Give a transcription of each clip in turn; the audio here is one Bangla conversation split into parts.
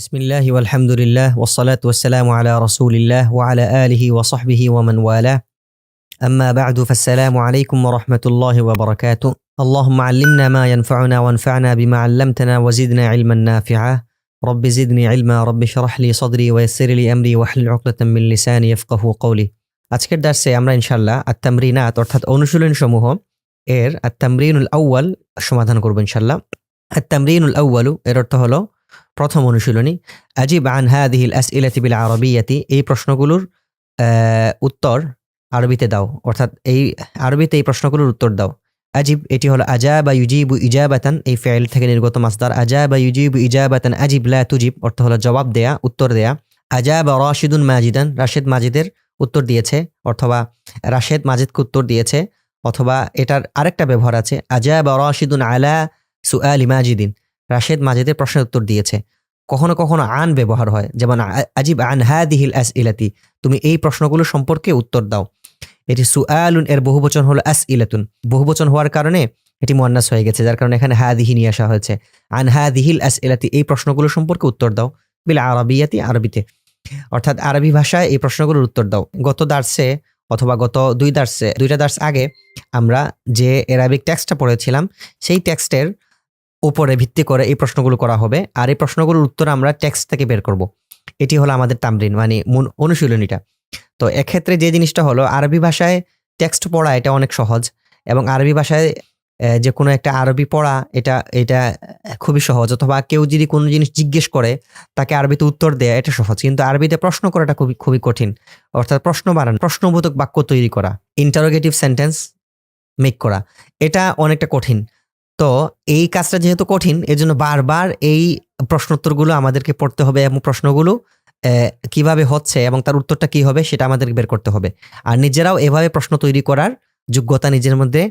بسم الله والحمد لله والصلاة والسلام على رسول الله وعلى آله وصحبه ومن والاه أما بعد فالسلام عليكم ورحمة الله وبركاته اللهم علمنا ما ينفعنا وانفعنا بما علمتنا وزدنا علما نافعا رب زدني علما رب اشرح لي صدري ويسر لي أمري واحلل عقدة من لساني يفقه قولي আজকের দার্সে আমরা ইনশাল্লাহ আত্তামরিনাত অর্থাৎ অনুশীলন সমূহ এর আত্তামরিনুল আউয়াল সমাধান করব ইনশাল্লাহ আত্তামরিনুল আউয়ালু এর অর্থ হলো প্রথম অনুশীলনী, আজিব আন হাদিহিল আসইলাতি বিল আরবিয়াতি, এই প্রশ্নগুলোর উত্তর আরবিতে দাও। অর্থাৎ এই আরবিতে এই প্রশ্নগুলোর উত্তর দাও। আজিব, এটি হলো আজাবা ইউজিবু ইজাবাতান, এই ফেল থেকে নির্গত মাসদার আজাবা ইউজিবু ইজাবাতান, আজিব লা তুজিব, অর্থ হলো জবাব দেয়া, উত্তর দেয়া। আজাবা রাশিদুন মাজিদান, রাশেদ মাজিদের উত্তর দিয়েছে, অথবা রাশেদ মাজিদকে উত্তর দিয়েছে, অথবা এটার আরেকটা ব্যবহার আছে আজা বা রাশিদুন আলা সুআলি মাজিদিন। রাশেদ মাজিদের প্রশ্নের উত্তর দিয়েছে। কখনো কখনো আন ব্যবহার হয়, যেমন আজিব আন হাদিহিল আস ইলাতি তুমি এই প্রশ্নগুলো সম্পর্কে উত্তর দাও। এটি সুআলুন, এর বহুবচন হলো আস ইলাতুন বহুবচন হওয়ার কারণে এটি মোয়ান্নাস হয়ে গেছে, যার কারণে এখানে হাদিহি নিয়ে আসা হয়েছে। আন হাদিহিল আস ইলাতি এই প্রশ্নগুলো সম্পর্কে উত্তর দাও। বিল আরবিয়াতি, আরবিতে। অর্থাৎ আরবি ভাষায় এই প্রশ্নগুলোর উত্তর দাও। গত দার্সে অথবা গত দুই দার্সে, দুইটা দার্স আগে আমরা যে অ্যারাবিক টেক্সটটা পড়েছিলাম, সেই টেক্সটের উপরে ভিত্তি করে এই প্রশ্নগুলো করা হবে। আর এই প্রশ্নগুলোর উত্তর আমরা টেক্সট থেকে বের করব। এটি হলো আমাদের তামরিন মানে অনুশীলনীটা। তো এক্ষেত্রে যে জিনিসটা হলো, আরবি ভাষায় টেক্সট পড়া এটা অনেক সহজ এবং আরবি ভাষায় যে কোনো একটা আরবি পড়া এটা এটা খুবই সহজ। অথবা কেউ যদি কোনো জিনিস জিজ্ঞেস করে, তাকে আরবিতে উত্তর দেয়া এটা সহজ। কিন্তু আরবিতে প্রশ্ন করাটা খুবই খুবই কঠিন। অর্থাৎ প্রশ্ন বানানো, প্রশ্নবোধক বাক্য তৈরি করা ইন্টারোগেটিভ সেন্টেন্স মেক করা, এটা অনেকটা কঠিন। তো এই কাজটা যেহেতু কঠিন, এজন্য বারবার এই প্রশ্নোত্তরগুলো আমাদেরকে পড়তে হবে এবং প্রশ্নগুলো কীভাবে হচ্ছে এবং তার উত্তরটা কি হবে সেটা আমাদেরকে বের করতে হবে। আর নিজেরাও এভাবে প্রশ্ন তৈরি করার যোগ্যতা নিজের মধ্যে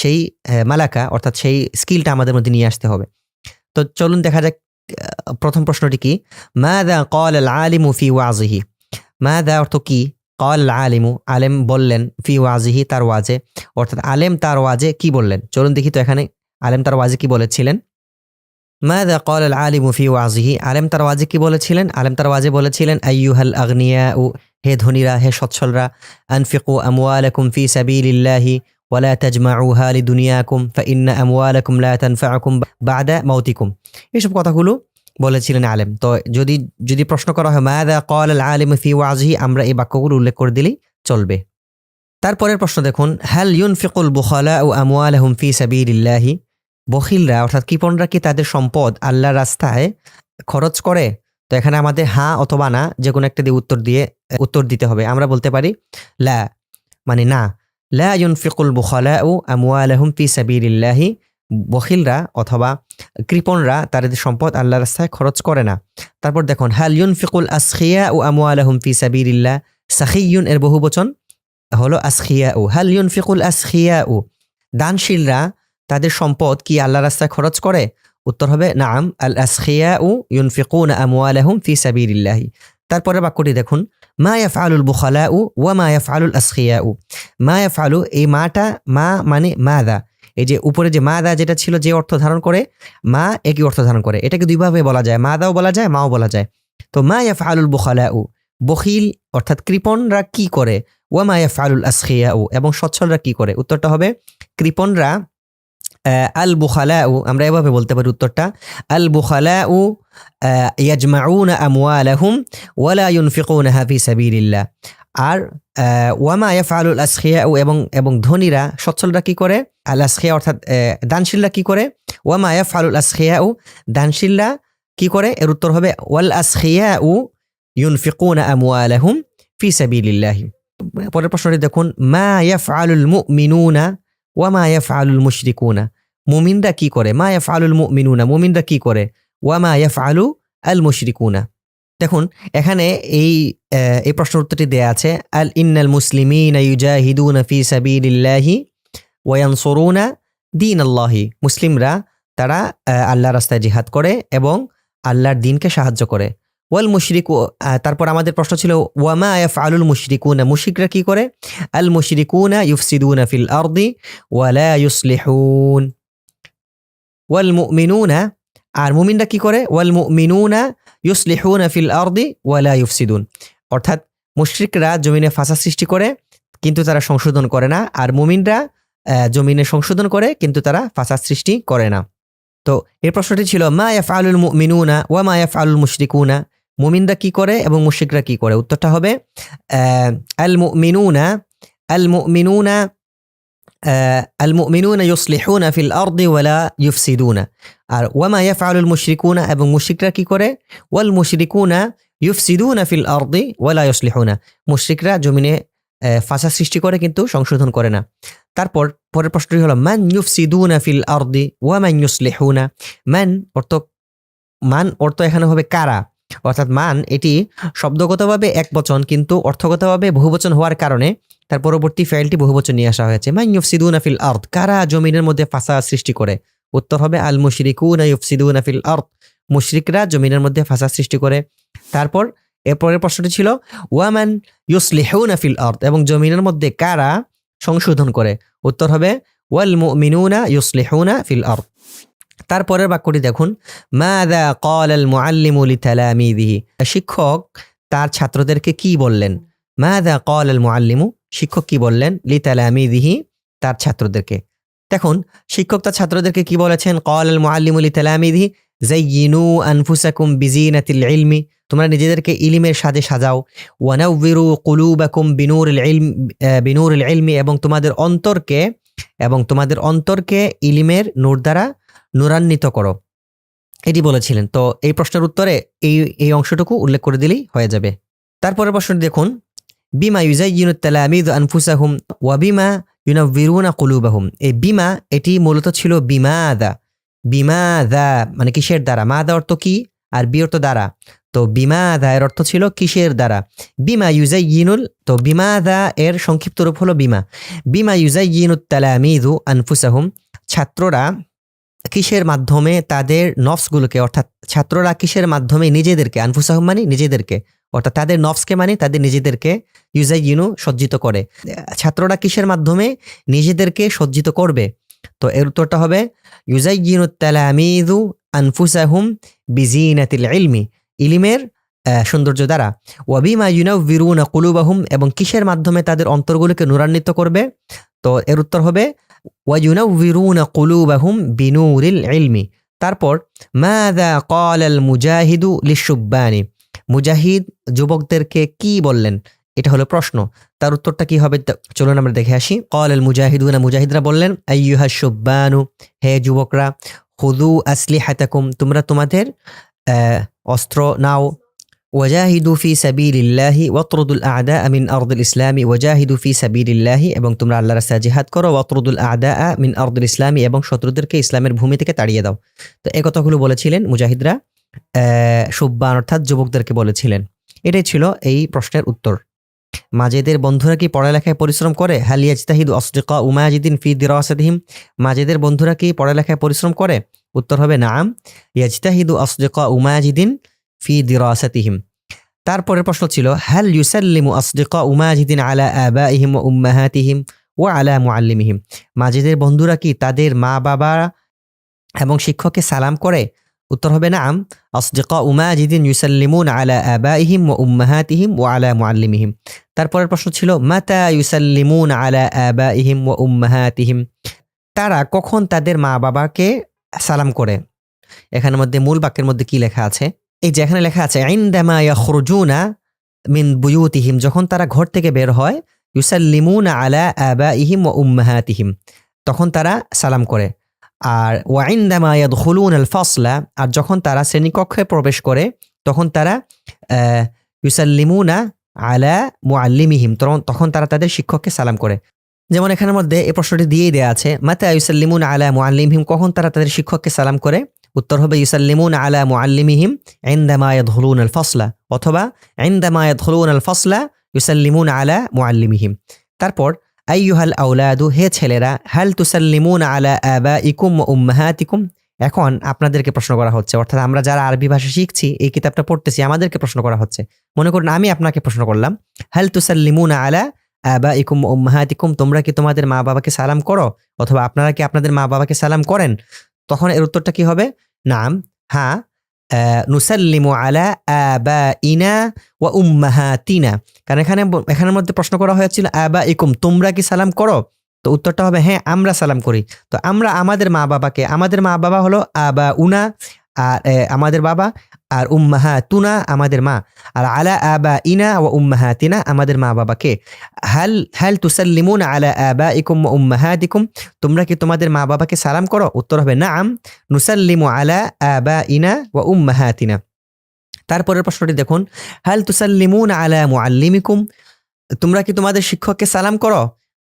সেই মালাকা অর্থাৎ সেই স্কিলটা আমাদের মধ্যে নিয়ে আসতে হবে। তো চলুন দেখা যাক প্রথম প্রশ্নটি কি? মাদা কল আল আলিমু ফি ওয়াজিহি? মাদা অর্থ কি? কল আল আলিমু আলেম বললেন ফি ওয়াজিহি, তার ওয়াজে। অর্থাৎ আলেম তার ওয়াজে কি বললেন? চলুন দেখি তো এখানে আলেম তার ওয়াজে কি বলেছিলেন। মাদা কল আল আলিমু ফি ওয়াজিহি? আলেম তার ওয়াজে কি বলেছিলেন? আলেম তার ওয়াজে বলেছিলেন, আইয়ুহাল আগনিয়া উ হে ধনীরা, হে সচ্ছলরা, আনফিকু আমওয়ালাকুম ফি সাবিলিল্লাহি ওয়ালা তাজমাউহা লিদুনিয়াকুম ফাইন্না আমওয়ালাকুম লা তানফাউকুম বাদা মাউতিকুম। এসব কথাগুলো বলেছিলেন আলেম। তো যদি যদি প্রশ্ন করা হয় মাদা কল আল আলিম ফি ওয়াজিহি? আমরা এই বাক্যগুলো উল্লেখ করে দিলেই চলবে। তারপরের প্রশ্ন দেখুন হ্যাল ইউনফিকুল বুখালা ও আমওয়ালাহুম ফি সাবিলিল্লাহি? বখিলরা, অর্থাৎ কৃপণরা কি তাদের সম্পদ আল্লাহর রাস্তায় খরচ করে? তো এখানে আমাদের হ্যাঁ অথবা না যে কোনো একটা দিয়ে উত্তর দিয়ে, উত্তর দিতে হবে। আমরা বলতে পারি, লা। মানে না, লা ইউনফিকুল বুখালা ও আমওয়ালাহুম ফি সাবিলিল্লাহি? বখিলরা অথবা কৃপণরা তাদের সম্পদ আল্লাহ রাস্তায় খরচ করে না। তারপর দেখুন, হাল ইউনফিকুল আসখিয়া ও আমওয়ালাহুম ফি সাবিলিল্লাহ? সাখিয়ুন এর বহু বচন হলো আসখিয়া ও হাল ইউনফিকুল আসখিয়া ও দানশীলরা তাদের সম্পদ কি আল্লাহ রাস্তায় খরচ করে? উত্তর হবে, নাম, আল আসখিয়া ও ইউনফিকুন আমওয়ালাহুম ফি সাবিলিল্লাহি। তারপরে বাক্যটি দেখুন, মা ইয়াফআলুল বুখালা ও ওয়া মা ইয়াফআলুল আসখিয়া ও মা ইয়াফআলু, এই মাটা মা মানে মাদা। এই যে উপরে যে মাদা যেটা ছিল যে অর্থ ধারণ করে মা একই অর্থ ধারণ করে। এটাকে দুইভাবে বলা যায় মাদাও বলা যায় মাও বলা যায়। তো মা ইয়াফআলুল বুখালা ও বখিল অর্থাৎ কৃপণরা কি করে? ওয়ামা ইয়াফআলুল আসখিয়া ও এবং সচ্ছলরা কি করে? উত্তরটা হবে কৃপণরা আল বুখালাউ আমরা এভাবে বলতে পারি উত্তরটা আল বুখালাউ আহ, ইয়াজমাউনা আমওয়ালাহুম ওয়ালা ইউনফিকুনাহা ফি সাবিলিল্লাহ। আর ওয়ামা ইয়াফআলুল আসখিয়াউ এবং এবং ধনীরা সচ্ছলরা কি করে? আল আসখিয়া অর্থাৎ দানশীলরা কি করে? ওয়ামা ইয়াফআলুল আসখিয়াউ দানশীলরা কি করে? এর উত্তর হবে ওয়াল আসখিয়াউ ইউনফিকুনা আমওয়ালাহুম ফি সাবিলিল্লাহ। পরের প্রশ্নটি দেখুন, মা ইয়াফআলুল মুমিনুনা ওয়া মা ইয়াফআলুল মুশরিকুনা। মুমিনরা কি করে? মা ইয়াফআলুল মুমিনুনা, মুমিনরা কি করে? ওয়া মা ইয়াফআলু আল মুশরিকুনা দেখুন এখানে এই এই প্রশ্নের উত্তরটি দেয়া আছে আল ইন্নাল মুসলিমিনা ইউজাহিদুনা ফি সাবিলিল্লাহি ওয়া ইয়ানসুরুনা দীনাল্লাহি। মুসলিমরা তারা আহ, আল্লাহর রাস্তায় জিহাদ করে এবং আল্লাহর দিনকে সাহায্য করে। ওয়াল মুশরিক তারপর আমাদের প্রশ্ন ছিল ওয়ামা ইয়াফআলুল মুশরিকুনা? মুশরিকরা কি করে? আল মুশরিকুনা ইউফসিদুনা ফিল আরদি ওয়ালা ইউসলিহুন। ওয়াল মুমিনুনা আর মুমিনরা কি করে? ওয়াল মুমিনুনা ইউসলিহুনা ফিল আরদি ওয়ালা ইউফসিদুন। অর্থাৎ মুশরিকরা জমিনে ফাসাদ সৃষ্টি করে, কিন্তু তারা সংশোধন করে না, আর মুমিনরা জমিনে সংশোধন করে, কিন্তু তারা ফাসাদ সৃষ্টি করে না। তো এর প্রশ্নটি ছিল, মা ইয়াফআলুল মুমিনুনা ওয়া মা ইয়াফআলুল মুশরিকুনা? মুমিনরা কি করে এবং মুশরিকরা কি করে? উত্তরটা হবে আল মুমিনুনা আল মুমিনুনা আহ, আল মুমিনুনা ইউসলিহুনা ফিল আরদি ওয়ালা ইউফসিদুনা আর ওয়ামা ইয়াফআলুল মুশরিকুনা এবং মুশরিকরা কি করে? ওয়াল মুশরিকুনা ইউফসিদুনা ফিল আরদি ওয়ালা জমিনে আহ, সৃষ্টি করে কিন্তু সংশোধন করে না। তারপর পরের প্রশ্নটি হলো মান ইউফসিদুনা ফিল আরদি ওয়া মান ইউসলিহুনা মান অর্থ মান অর্থ এখানে হবে কারা? অর্থাৎ মান এটি শব্দগতভাবে এক বচন কিন্তু অর্থগতভাবে বহুবচন হওয়ার কারণে তার পরবর্তী ফাইলটি বহুবচন নিয়ে আসা হয়েছে। মান ইউফসিদুনা ফিল আরদ? কারা জমিনের মধ্যে ফাসাদ সৃষ্টি করে? উত্তর হবে, আল মুশরিকুনা ইউফসিদুনা ফিল আর্থ মুশরিকরা জমিনের মধ্যে ফাসাদ সৃষ্টি করে। তারপর, এরপরের প্রশ্নটি ছিল, ওয়ামান ইউসলিহুনা ফিল আর্থ এবং জমিনের মধ্যে কারা সংশোধন করে? উত্তর হবে, ওয়াল মুমিনুনা ইউসলিহুনা ফিল আর্থ তারপরের বাক্যটি দেখুন মাদা কল আল মুআল্লিমু লিতালামিদিহি শিক্ষক তার ছাত্রদেরকে কি বললেন? মাদা কল আল মুআল্লিমু? শিক্ষক কি বললেন? লিতালামিদিহি তার ছাত্রদেরকে। দেখুন শিক্ষক তার ছাত্রদেরকে কি বলেছেন? কল আল মুআল্লিমু লিতালামিদিহি জাইয়িনু আনফুসাকুম বিজিনাতিল ইলমি তোমরা নিজেদেরকে ইলিমের সাজে সাজাও ওয়ানাউযিরু কুলুবাকুম বিনুরিল ইলম আহ, বিনুরিল ইলমি এবং তোমাদের অন্তরকে এবং তোমাদের অন্তরকে ইলিমের নূর দ্বারা নূরান্বিত করো এটি বলেছিলেন। তো এই প্রশ্নের উত্তরে এই এই অংশটুকু উল্লেখ করে দিলেই হয়ে যাবে। তারপরের প্রশ্নটি দেখুন। বিমা ইউজাইয়িনু তালামিদ আনফুসাহুম ওয়া বিমা ইউনাব্বিরুনা কুলুবাহুম। এই বিমা, এটি মূলত ছিল বিমাদা বিমাদা মানে কিসের দ্বারা? মাদা অর্থ কি? আর বি অর্থ দ্বারা। তো বিমা বিমাদা এর অর্থ ছিল কিসের দ্বারা? বিমা ইউজাইয়িনুল, তো বিমাদা এর সংক্ষিপ্ত রূপ হলো বিমা। বিমা ইউজাইয়িনুত তালামিদু আনফুসাহুম, ছাত্ররা কিসের মাধ্যমে তাদের নফসগুলোকে, অর্থাৎ ছাত্ররা কিসের মাধ্যমে নিজেদেরকে, আনফুসাহুম মানে নিজেদেরকে অর্থাৎ তাদের নফসকে মানে তাদের নিজেদেরকে ইউজাইয়িনু সজ্জিত করে। ছাত্ররা কিসের মাধ্যমে? নিজেদেরকে সজ্জিত করবে। তো এর উত্তরটা হবে ইউজাইয়িনু তালামিদু আনফুসাহুম বিজিনাতিল ইলমি। ইলিমের সৌন্দর্য দ্বারা। ওয়াবিমা ইউনাউযিরুনা কুলুবাহুম এবং কিসের মাধ্যমে তাদের অন্তরগুলোকে নূরান্বিত করবে? তো এর উত্তর হবে ওয়ায়ুনাউযিরুনা কুলুবাহুম বিনুরিল ইলমি। তারপর, মাযা ক্বালাল মুজাহিদু লিশুব্বানি। মুজাহিদ যুবকদেরকে কি বললেন? এটা হলো প্রশ্ন। তার উত্তরটা কি হবে? চলুন আমরা দেখে আসি। কল এল মুজাহিদুনা, মুজাহিদরা বললেন, আইয়ুহা শুব্বানু, হে যুবকরা হুদু আসলি আসলিহাতাকুম, তোমরা তোমাদের অস্ত্র নাও। ওয়াজাহিদু ফি সাবিলিল্লাহি ওয়াতরুদুল আদা মিন আরদুল ইসলামি, ওয়াজাহিদু ফি সাবিলিল্লাহি, এবং তোমরা আল্লাহর রাস্তায় জিহাদ করো। ওয়াতরুদুল আদা মিন আরদুল ইসলামি, এবং শত্রুদেরকে ইসলামের ভূমি থেকে তাড়িয়ে দাও। তো এ কথাগুলো বলেছিলেন মুজাহিদরা। সুব্বান অর্থাৎ যুবকদেরকে বলেছিলেন। এটাই ছিল এই প্রশ্নের উত্তর। মাজেদের বন্ধুরা কি পড়ালেখায় পরিশ্রম করে? হালিয়াজতাহিদ অসদিকা উমাজিদিন ফি দিরাসাদিহিম মাজেদের বন্ধুরা কি পড়ালেখায় পরিশ্রম করে? উত্তর হবে, নাম। ইয়াজতাহিদু অসদিকা উমাজিদিন ফি দিরাসাতিহিম। তারপরের প্রশ্ন ছিল, হাল ইউসাল্লিমু আসদিকা উমায়াজিদ্দিন আলা আবা ইহিম ওয়া উম্মাহাতিহিম ওয়া আলা মুআল্লিমিহিম। মাজেদের বন্ধুরা কি তাদের মা বাবা এবং শিক্ষককে সালাম করে? উত্তর হবে না নাম আসদিকা উমাজিদিন ইউসাল্লিমুন আলা আবাইহিম ওয়া উম্মাহাতিহিম ওয়া আলা মুআল্লিমিহিম। তারপরের প্রশ্ন ছিল, মাতা ইউসাল্লিমুন আলা আবাইহিম ওয়া উম্মাহাতিহিম? তারা কখন তাদের মা বাবাকে সালাম করে? এখানের মধ্যে মূল বাক্যের মধ্যে কি লেখা আছে? এই যে এখানে লেখা আছে, ইনদামা ইয়াখরুজুনা মিন বুয়ুতিহিম। যখন তারা ঘর থেকে বের হয়, ইউসাল্লিমুনা আলা আবাইহিম ওয়া উম্মাহাতিহিম। তখন তারা সালাম করে। আর ওয়াইন্দামা ইয়াদখুলুন আল ফসলা আর যখন তারা শ্রেণীকক্ষে প্রবেশ করে, তখন তারা ইউসাল্লিমুনা আলা মুআল্লিমিহিম তখন তারা তাদের শিক্ষককে সালাম করে। যেমন এখানের মধ্যে এই প্রশ্নটি দিয়েই দেওয়া আছে, মাতা ইউসাল্লিমুন আলা মুআল্লিমিহিম, কখন তারা তাদের শিক্ষককে সালাম করে? উত্তর হবে, ইউসাল্লিমুন আলা মুআল্লিমিহিম ইনদামা ইয়াদখুলুন আল ফসলা অথবা ইনদামা ইয়াদখুলুন আল ফাসলা ইউসাল্লিমুন আলা মুআল্লিমিহিম। তারপর আইয়ুহাল আউলাদু হে ছেলেরা, হাল তুসাল্লিমুন আলা আবাইকুম ওয়া উম্মাহাতিকুম? এখন আপনাদেরকে প্রশ্ন করা হচ্ছে, অর্থাৎ আমরা যারা আরবি ভাষা শিখছি, এই কিতাবটা পড়তেছি, আমাদেরকে প্রশ্ন করা হচ্ছে। মনে করুন, আমি আপনাকে প্রশ্ন করলাম, হাল তুসাল্লিমুন আলা আবাইকুম ওয়া উম্মাহাতিকুম? তোমরা কি তোমাদের মা বাবাকে সালাম করো? অথবা আপনারা কি আপনাদের মা বাবাকে সালাম করেন? তখন এর উত্তরটা কি হবে? নাম হ্যাঁ নুসাল্লিমু আলা আবা ইনা ওয়া উম্মাহাতিনা। কারণ এখানে এখানের মধ্যে প্রশ্ন করা হয়েছিল আবা ইকুম তোমরা কি সালাম করো? তো উত্তরটা হবে হ্যাঁ আমরা সালাম করি। তো আমরা আমাদের মা বাবাকে আমাদের মা বাবা হলো আবা উনা আর আমাদের বাবা আর উম্মাহা তুনা আমাদের মা। আর আলা আবা ইনা ও উম্মাহাতিনা আমাদের মা বাবাকে। হাল হাল তুসাল্লিমুন আলা আবা ইকুম ও উম্মাহাতিকুম। তোমরা কি তোমাদের মা বাবাকে সালাম করো? উত্তর হবে, নাম, নুসাল্লিমু আলা আবা ইনা ও উম্মাহাতিনা। তারপরের প্রশ্নটি দেখুন, হাল তুসাল্লিমুন আলা মুআল্লিমিকুম? তোমরা কি তোমাদের শিক্ষককে সালাম করো?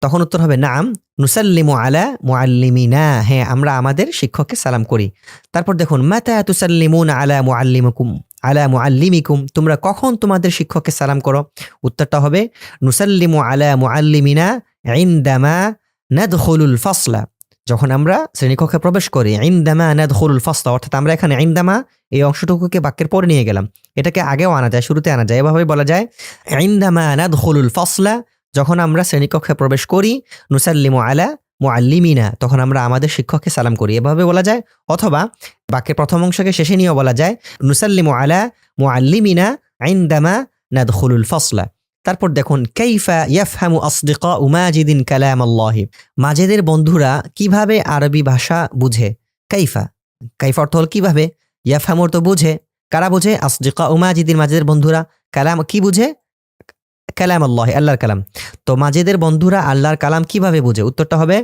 তখন উত্তর হবে, নাম, নুসাল্লিমু আলা মুআল্লিমিনা। হ্যাঁ আমরা আমাদের শিক্ষককে সালাম করি। তারপর দেখুন, মাতা তুসাল্লিমুন আলা মুআল্লিমিকুম আলা মুআল্লিমিকুম? তোমরা কখন তোমাদের শিক্ষককে সালাম করো? উত্তরটা হবে, নুসাল্লিমু আলা মুআল্লিমিনা ইনদামা নাদখুলুল ফাসলা। যখন আমরা শ্রেণীকক্ষে প্রবেশ করি, ইনদামা নাদখুলুল ফাসলা, অর্থাৎ আমরা এখানে ইনদামা এই অংশটুকুকে বাক্যের পরে নিয়ে গেলাম। এটাকে আগেও আনা যায়, শুরুতে আনা যায়। এভাবে বলা যায়, ইনদামা নাদখুলুল ফাসলা যখন আমরা শ্রেণীকক্ষে প্রবেশ করি, নুসাল্লিমু আলা মুআল্লিমিনা, তখন আমরা আমাদের শিক্ষককে সালাম করি। এভাবে বলা যায়, অথবা বাক্যের প্রথম অংশকে শেষে নিয়েও বলা যায়, নুসাল্লিমু আলা মুআল্লিমিনা ইনদামা নাদখুলুল ফাসলা। তারপর দেখুন, কাইফা ইয়াফহামু আসদিকা মাজিদিন কালাম আল্লাহি মাজিদের বন্ধুরা কীভাবে আরবি ভাষা বুঝে? কাইফা। কাইফা অর্থ হল কীভাবে? ইয়াফহামুর তো বুঝে। কারা বুঝে? আসদিকা উমাজিদিন মাজিদের বন্ধুরা। কালাম কি বুঝে? কালাম আল্লাহ আল্লাহর কালাম। তো মাজিদের বন্ধুরা আল্লাহর কালাম কীভাবে বুঝে? উত্তরটা হবে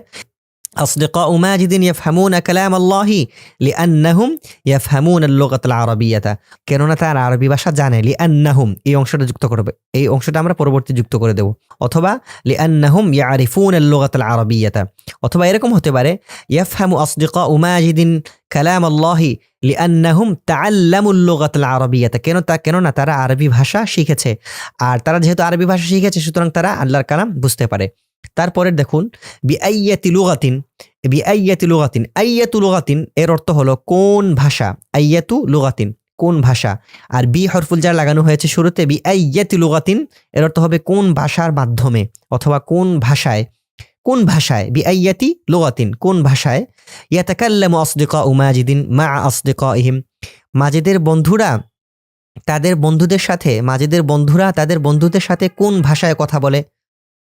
أصدقاء ماجد يفهمون كلام الله لأنهم يفهمون اللغة العربية কেননা তারা আরবি ভাষা জানে লিআন্নাহুম এই অংশটা যুক্ত করবে এই অংশটা আমরা পরবর্তী যুক্ত করে দেব অথবা লিআন্নাহুম ইয়ারিফুন اللغة العربية অথবা এরকম হতে পারে يفهم أصدقاء ماجد كلام الله লিআন্নাহুম তাআল্লামুল লুগাতাল আরাবিয়াতা কেন তা কেননা তারা আরবি ভাষা শিখেছে আর তারা যেহেতু আরবি ভাষা শিখেছে সুতরাং তারা আল্লাহর কালাম বুঝতে পারে তারপরে দেখুন, বিআইয়াতি লুগাতিন বিআইয়াতি লুগাতিন, আইয়াতু লুগাতিন, এর অর্থ হলো কোন ভাষা? আইয়াতু লুগাতিন, কোন ভাষা? আর বি হরফুল যার লাগানো হয়েছে শুরুতে বি আইয়াতি লুগাতিন, এর অর্থ হবে কোন ভাষার মাধ্যমে অথবা কোন ভাষায়। কোন ভাষায়? বি আইয়াতি লুগাতিন, কোন ভাষায়? ইয়াতাকাল্লামু আসদিকাউ মাজিদিন মা আসদিকাইহিম। মাজিদের বন্ধুরা, তাদের বন্ধুদের সাথে, মাজিদের বন্ধুরা তাদের বন্ধুদের সাথে কোন ভাষায় কথা বলে?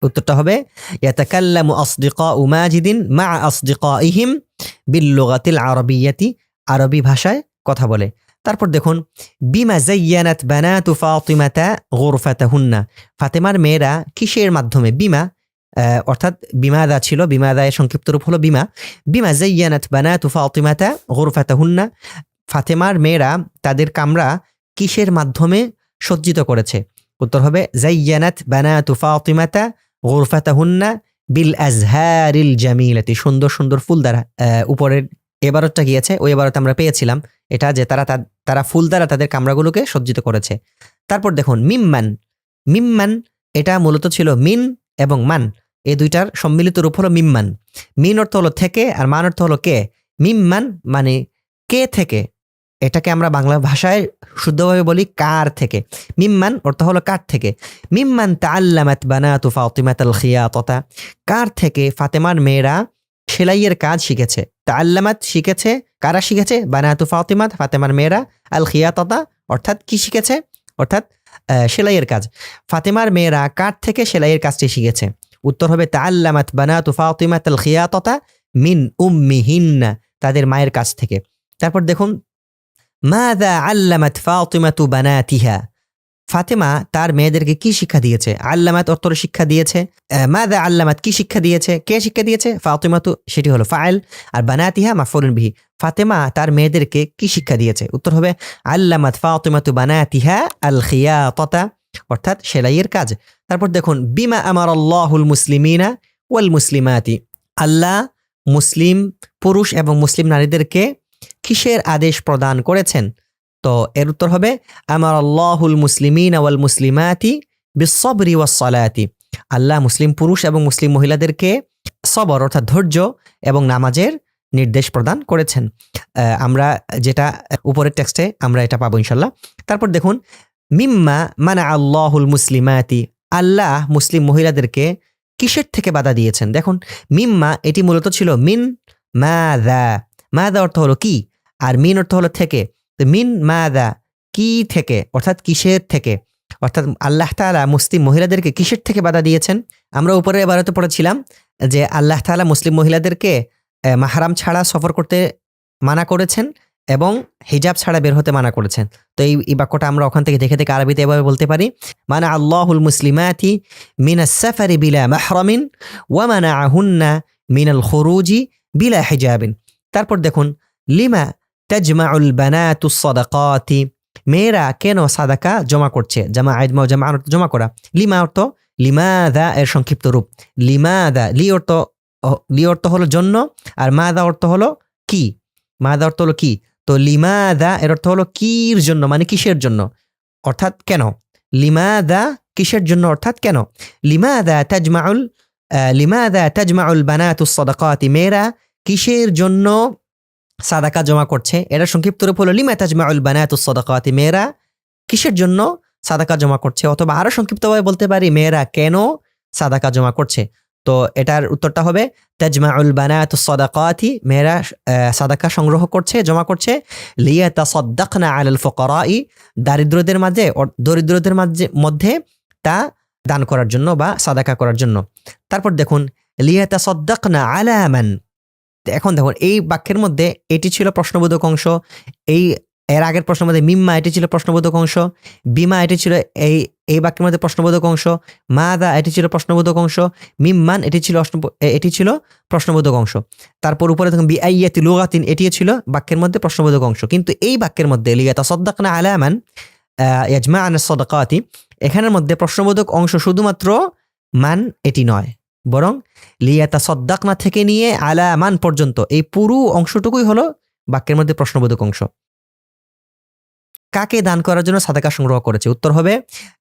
উত্তরটা হবে, ইয়াতাকাল্লামু আসদিকাউ মাজিদিন মা আসদিকাইহিম বিল লুগাতিল আরবিয়াতি আরবি ভাষায় কথা বলে। তারপর দেখুন, বিমা জাইয়ানাত বানাতু ফাতিমাতা গুরফাতাহুন্না ফাতেমার মেয়েরা কিসের মাধ্যমে? বিমা অর্থাৎ বিমাদা ছিল বিমাদা এর সংক্ষিপ্ত রূপ হলো বিমা। বিমা জাইয়ানাত বানাতু ফাতিমাতা গুরফাতাহুন্না ফাতেমার মেয়েরা তাদের কামরা কিসের মাধ্যমে সজ্জিত করেছে? উত্তর হবে জাইয়ানাত বানাতু ফাতিমাতা গুরফাতাহুন্না বিল আজহারিল জামিলাতি সুন্দর সুন্দর ফুল দ্বারা উপরের এবারতটা গিয়েছে, ওই এবারত আমরা পেয়েছিলাম। এটা যে তারা তারা ফুল দ্বারা তাদের কামরাগুলোকে সজ্জিত করেছে। তারপর দেখুন, মিম্মান। মিম্মান, এটা মূলত ছিল মিন এবং মান। এই দুইটার সম্মিলিত রূপ হলো মিম্মান। মিন অর্থ হলো থেকে, আর মান অর্থ হলো কে। মিম্মান মানে কে থেকে। এটাকে আমরা বাংলা ভাষায় শুদ্ধভাবে বলি কার থেকে। মিম্মান অর্থ হলো কার থেকে। মিম্মান তাআল্লামাত বানাতু ফাতিমাত আল খিয়াততা। কার থেকে ফাতেমার মেয়েরা সেলাইয়ের কাজ শিখেছে? তাআল্লামাত শিখেছে? কারা শিখেছে? বানাতু ফাতিমাত, ফাতেমার মেয়েরা। আল খিয়াততা, অর্থাৎ কি শিখেছে? অর্থাৎ সেলাইয়ের কাজ। ফাতেমার মেয়েরা কার থেকে সেলাইয়ের কাজটি শিখেছে? উত্তর হবে তাআল্লামাত বানাতু ফাতিমাত আল খিয়াততা মিন উম্মিহিন্না, তাদের মায়ের কাছ থেকে। তারপর দেখুন মাদা আল্লামাত ফাতিমাতু বানাতিহা? ফাতেমা তার মেয়েদেরকে কি শিক্ষা দিয়েছে? আল্লামাত অর্থ হলো শিক্ষা দিয়েছে। মাদা আল্লামাত কি শিক্ষা দিয়েছে? কে শিক্ষা দিয়েছে? ফাতিমাতু, সেটি হলো ফাইল। আর বানাতিহা মাফরুন বিহি। ফাতেমা তার মেয়েদেরকে কি শিক্ষা দিয়েছে? উত্তর হবে, আল্লামাত ফাতিমাতু বানাতিহা আল খিয়াততা অর্থাৎ সেলাইয়ের কাজ। তারপর দেখুন, বিমা আমার আল্লাহুল মুসলিমিনা ওয়াল মুসলিমাতি। আল্লাহ মুসলিম, পুরুষ এবং মুসলিম নারীদেরকে কিসের আদেশ প্রদান করেছেন? তো এর উত্তর হবে, আমার আল্লাহুল মুসলিমিন ওয়াল মুসলিমাতি বিসবরি ওয়াসসালাতি। আল্লাহ মুসলিম পুরুষ এবং মুসলিম মহিলাদেরকে সবর অর্থাৎ ধৈর্য এবং নামাজের নির্দেশ প্রদান করেছেন। আমরা যেটা, উপরের টেক্সটে আমরা এটা পাবো ইনশাল্লাহ তারপর দেখুন, মিম্মা মানে আল্লাহুল মুসলিমাতি। আল্লাহ মুসলিম মহিলাদেরকে কিসের থেকে বাধা দিয়েছেন? দেখুন, মিম্মা এটি মূলত ছিল, মিন মাদা মাদা অর্থ হলো কি? আর মিন অর্থ হলো থেকে। তো মিন মাদা, কি থেকে? অর্থাৎ কিসের থেকে? অর্থাৎ আল্লাহ তাআলা মুসলিম মহিলাদেরকে কিসের থেকে বাধা দিয়েছেন? আমরা উপরে এবার এবারতে পড়েছিলাম যে আল্লাহ তাআলা মুসলিম মহিলাদেরকে মাহারাম ছাড়া সফর করতে মানা করেছেন এবং হিজাব ছাড়া বের হতে মানা করেছেন। তো এই বাক্যটা আমরা ওখান থেকে দেখে দেখে আরবিতে এভাবে বলতে পারি মানে আল্লাহুল মুসলিমাতি মিনাস সাফারি বিলা মাহরামিন ওয়া মানাআহুন্না মিনাল খুরুজি বিলা হিজাবিন। তারপর দেখুন, লিমা তাজমাউল বানাতুস সাদাকাতি মেয়েরা কেন সাদাকা? জমা করছে। জামা ও জামা জমা করা। লিমা অর্থ? লিমাদা এর সংক্ষিপ্ত রূপ। লিমাদা লি অর্থ লি অর্থ হলো জন্য আর মাদা অর্থ হলো কি? মাদা অর্থ হলো কি? তো লিমাদা এর অর্থ হলো কির জন্য মানে কিসের জন্য? অর্থাৎ কেন? লিমাদা কিসের জন্য অর্থাৎ কেন? লিমাদা তাজমাউল আহ, লিমাদা তাজমাউল বানাতুস সাদাকাতি। মেয়েরা কিসের জন্য সাদাকা জমা করছে। এটা সংক্ষিপ্ত রূপ হলো লিমা তাজমাউল বানাতুস সাদাকাতি মেয়েরা কিসের জন্য সাদাকা জমা করছে? অথবা আরও সংক্ষিপ্তভাবে বলতে পারি, মেয়েরা কেন সাদাকা জমা করছে? তো এটার উত্তরটা হবে, তাজমাউল বানাতুস সাদাকাতি মেয়েরা সাদাকা সংগ্রহ করছে, জমা করছে। লিয়াতাসাদ্দাকনা আলাল ফুকারাই। দারিদ্রদের মাঝে দরিদ্রদের মাঝে, মধ্যে তা দান করার জন্য বা সাদাকা করার জন্য। তারপর দেখুন, লিয়াতাসাদ্দাকনা আলা মান তো এখন দেখুন, এই বাক্যের মধ্যে এটি ছিল প্রশ্নবোধক অংশ, এই, এর আগের প্রশ্নের মধ্যে মিম্মা এটি ছিল প্রশ্নবোধক অংশ, বিমা এটি ছিল এই এই বাক্যের মধ্যে প্রশ্নবোধক অংশ, মাদা এটি ছিল প্রশ্নবোধক অংশ, মিম্মান এটি ছিল এটি ছিল প্রশ্নবোধক অংশ। তারপর উপরে দেখুন, বিআইয়াতি লুগাতিন এটি ছিল বাক্যের মধ্যে প্রশ্নবোধক অংশ। কিন্তু এই বাক্যের মধ্যে লিয়াতা সদ্দাকনা আলামান ইয়াজমা আন সদকাতি, এখানের মধ্যে প্রশ্নবোধক অংশ শুধুমাত্র মান এটি নয়। বরং লিয়াতা সদ্দাকনা থেকে নিয়ে আলা মান পর্যন্ত এই পুরো অংশটুকুই হলো বাক্যের মধ্যে প্রশ্নবোধক অংশ। কাকে দান করার জন্য সাদাকা সংগ্রহ করেছে? উত্তর হবে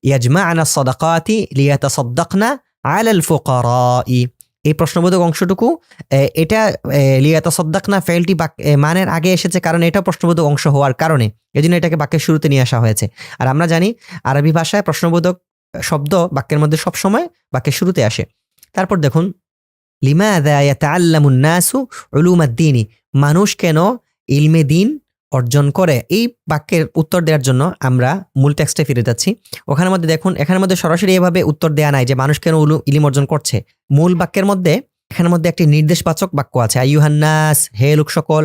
ইয়াজমা আনা সদাকাতি লিয়াতা সদ্দাকনা আলাল ফুকারাই। এই প্রশ্নবোধক অংশটুকু এটা লিয়াতা সদ্দাকনা ফেলটি মানের আগে এসেছে কারণ এটা প্রশ্নবোধক অংশ হওয়ার কারণে। এই জন্য এটাকে বাক্যের শুরুতে নিয়ে আসা হয়েছে। আর আমরা জানি, আরবি ভাষায় প্রশ্নবোধক শব্দ বাক্যের মধ্যে সবসময় বাক্যের শুরুতে আসে। তারপর দেখুন উলুমাদ্দিনি মানুষ কেন ইলমে দিন অর্জন করে? এই বাক্যের উত্তর দেওয়ার জন্য আমরা মূল টেক্সটে ফিরে যাচ্ছি। ওখানের মধ্যে দেখুন, এখানের মধ্যে সরাসরি এভাবে উত্তর দেয়া নাই যে মানুষ কেন ইলিম অর্জন করছে। মূল বাক্যের মধ্যে, এখানের মধ্যে একটি নির্দেশবাচক বাক্য আছে। আইয়ুহান্নাস, হে লোক সকল,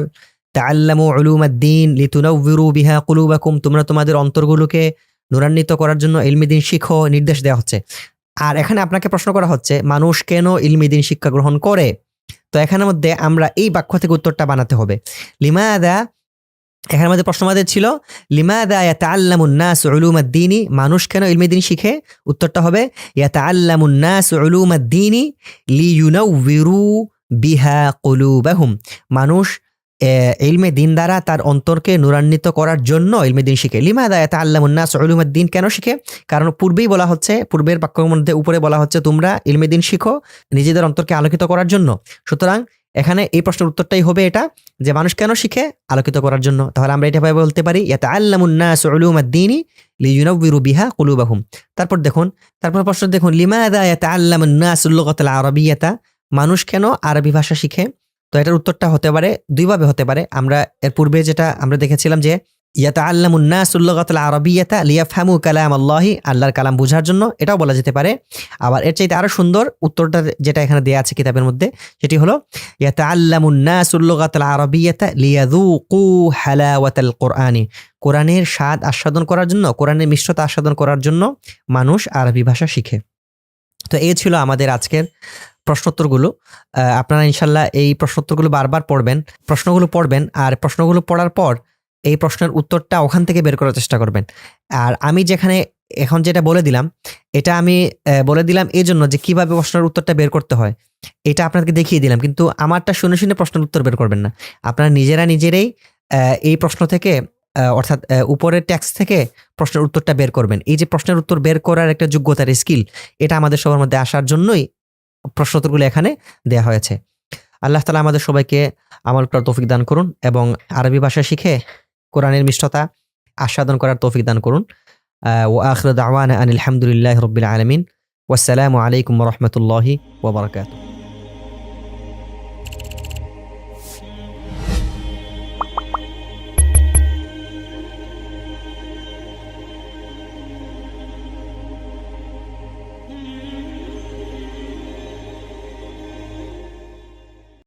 তাআল্লামু উলুমাদ্দিন লিতুনাউযিরু বিহা কুলুবাকুম, তোমরা তোমাদের অন্তরগুলোকে নুরান্বিত করার জন্য ইলমি দিন শিখো, নির্দেশ দেওয়া হচ্ছে। আর এখানে আপনাকে প্রশ্ন করা হচ্ছে, মানুষ কেন ইলমিদিন শিক্ষা গ্রহণ করে? তো এখানের মধ্যে আমরা এই বাক্য থেকে উত্তরটা বানাতে হবে। লিমাদা, এখানের মধ্যে প্রশ্ন আমাদের ছিল, লিমাদা ইয়াতাআল্লামুন নাস উলুমাদ্দিনি মানুষ কেন ইলমিদিন শিখে? উত্তরটা হবে ইয়াতাআল্লামুন নাস উলুমাদ্দিনি লিইউনাউযিরু বিহা কুলুবাহুম। মানুষ ইলমে দিন দ্বারা তার অন্তরকে নুরান্বিত করার জন্য ইলমে দিন শিখে। লিমাদা ইয়াতাআল্লামুন নাস উলুমাদ্দিন কেন শিখে? কারণ পূর্বেই বলা হচ্ছে, পূর্বের বাক্যের মধ্যে উপরে বলা হচ্ছে, তোমরা ইলমে দিন শিখো নিজেদের অন্তরকে আলোকিত করার জন্য। সুতরাং এখানে এই প্রশ্নের উত্তরটাই হবে এটা, যে মানুষ কেন শিখে? আলোকিত করার জন্য। তাহলে আমরা এটা বলতে পারি ইয়াতাআল্লামুন নাস উলুমাদ্দিনি বিহা কুলুবাহুম। তারপর দেখুন, তারপর প্রশ্ন দেখুন, লিমাদা ইয়াতাআল্লামুন নাস, লুগাতাল আরাবিয়াতা? মানুষ কেন আরবি ভাষা শিখে? তো এটার উত্তরটা হতে পারে, দুইভাবে হতে পারে। আমরা এর পূর্বে যেটা আমরা দেখেছিলাম যে ইয়াতাআল্লামুন নাস লুগাতাল আরাবিয়াতা লিয়াফহামু কালাম আল্লাহি আল্লাহর কালাম বোঝার জন্য এটাও বলা যেতে পারে। আবার এর চাইতে আরও সুন্দর উত্তরটা যেটা এখানে দেয়া আছে কিতাবের মধ্যে, সেটি হলো ইয়াতাআল্লামুন নাসুল লুগাতাল আরাবিয়াতা লিয়াযুকু হালাওয়াতাল কোরআনি। কোরআনের স্বাদ আস্বাদন করার জন্য, কোরআনের মিশ্রতা আস্বাদন করার জন্য মানুষ আরবি ভাষা শিখে। তো এই ছিল আমাদের আজকের প্রশ্নোত্তরগুলো। আপনারা ইনশাল্লাহ এই প্রশ্নোত্তরগুলো বারবার পড়বেন, প্রশ্নগুলো পড়বেন, আর প্রশ্নগুলো পড়ার পর এই প্রশ্নের উত্তরটা ওখান থেকে বের করার চেষ্টা করবেন। আর আমি যেখানে এখন যেটা বলে দিলাম, এটা আমি বলে দিলাম এই জন্য যে কীভাবে প্রশ্নের উত্তরটা বের করতে হয়, এটা আপনাদেরকে দেখিয়ে দিলাম। কিন্তু আমারটা শুনে শুনে প্রশ্নের উত্তর বের করবেন না। আপনারা নিজেরা নিজেরাই এই প্রশ্ন থেকে অর্থাৎ উপরের ট্যাক্স থেকে প্রশ্নের উত্তরটা বের করবেন। এই যে প্রশ্নের উত্তর বের করার একটা যোগ্যতার স্কিল এটা আমাদের সবার মধ্যে আসার জন্যই প্রশ্নোত্তরগুলো এখানে দেয়া হয়েছে। আল্লাহ তালা আমাদের সবাইকে আমল করার তৌফিক দান করুন এবং আরবি ভাষা শিখে কোরআনের মিষ্টতা আস্বাদন করার তৌফিক দান করুন। ও আখর দাওয়ানা আনিল হামদুলিল্লাহ রবিল আলমিন। ওয়াসালামু আলাইকুম রহমতুল্লাহি ওবরাকাতু